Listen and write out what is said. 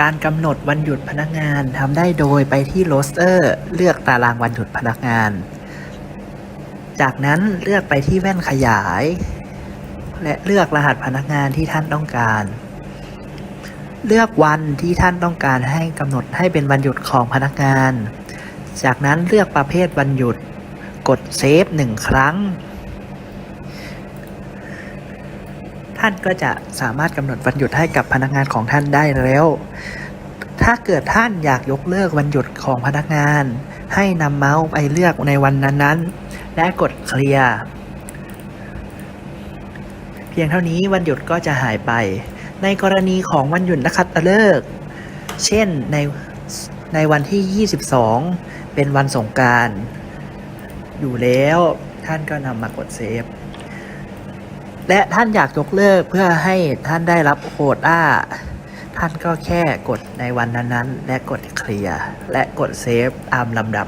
การกำหนดวันหยุดพนักงานทำได้โดยไปที่โรสเตอร์เลือกตารางวันหยุดพนักงาน จากนั้นเลือกไปที่แว่นขยาย และเลือกรหัสพนักงานที่ท่านต้องการ เลือกวันที่ท่านต้องการให้กำหนดให้เป็นวันหยุดของพนักงาน จากนั้นเลือกประเภทวันหยุด กดเซฟหนึ่งครั้ง ท่านก็จะสามารถกำหนดวันหยุดให้กับพนักงานของท่านได้แล้ว ถ้าเกิดท่านอยากยกเลิกวันหยุดของพนักงาน ให้นำเมาส์ไปเลือกในวันนั้นๆ และกดเคลียร์เพียงเท่านี้วันหยุดก็จะหายไป ในกรณีของวันหยุดนักขัตฤกษ์เช่นในในวันที่ 22 เป็นวันสงการ อยู่แล้วท่านก็นำมากดเซฟ และท่านอยากยกเลิกเพื่อให้ท่านได้รับโควต้า ท่านก็แค่กดในวันนั้นๆ และกดเคลียร์และกดเซฟตามลำดับ